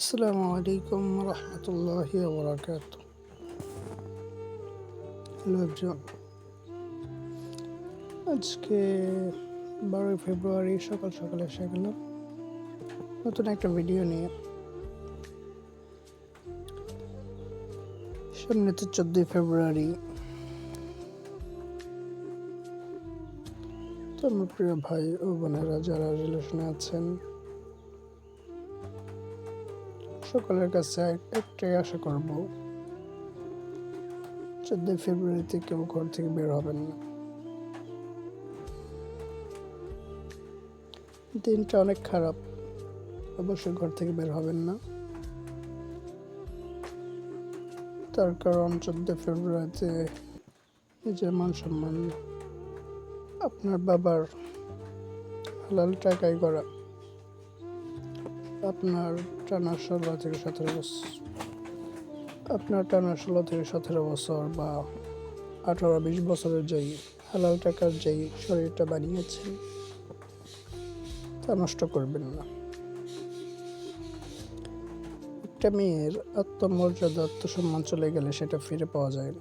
আসসালামু আলাইকুম রহমতুল্লাহ বরাকাত আজকে বারোই ফেব্রুয়ারি, সকাল সকালে এসে গেলাম। নতুন একটা ভিডিও নিয়ে। সামনে তো চোদ্দই ফেব্রুয়ারি। তো আমার প্রিয় ভাই ও বোনেরা যারা রিলেশনে আছেন সকলের কাছে এক- একটাই আশা করব, চোদ্দই ফেব্রুয়ারিতে কেউ ঘর থেকে বের হবেন না। দিনটা অনেক খারাপ, অবশ্যই ঘর থেকে বের হবেন না। তার কারণ চোদ্দই ফেব্রুয়ারিতে নিজের মান সম্মান, আপনার বাবার হালাল টাকায় করা আপনার টানা ষোলো থেকে সতেরো বছর। আপনার টানা ষোলো থেকে সতেরো বছর বা আঠারো বিশ বছরের যেই হালাল টাকার যেই শরীরটা বানিয়েছেন, তা নষ্ট করবেন না। একটা মেয়ের আত্মমর্যাদা, আত্মসম্মান চলে গেলে সেটা ফিরে পাওয়া যায় না।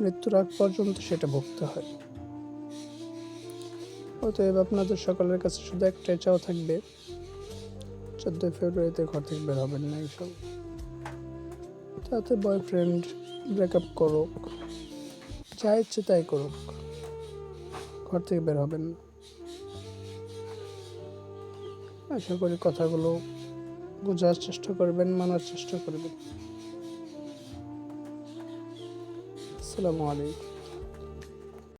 মৃত্যুর আগ পর্যন্ত সেটা ভুগতে হয়। অতএব আপনাদের সকলের কাছে শুধু একটাই চাও থাকবে, চোদ্দোই ফেব্রুয়ারিতে ঘর থেকে বের হবেন না এইসব তাতে বয়ফ্রেন্ড ব্রেকআপ করুক, যা ইচ্ছে তাই করুক, ঘর থেকে বের হবেন না। আশা করি কথাগুলো বোঝার চেষ্টা করবেন, মানার চেষ্টা করবেন। আসসালামু আলাইকুম।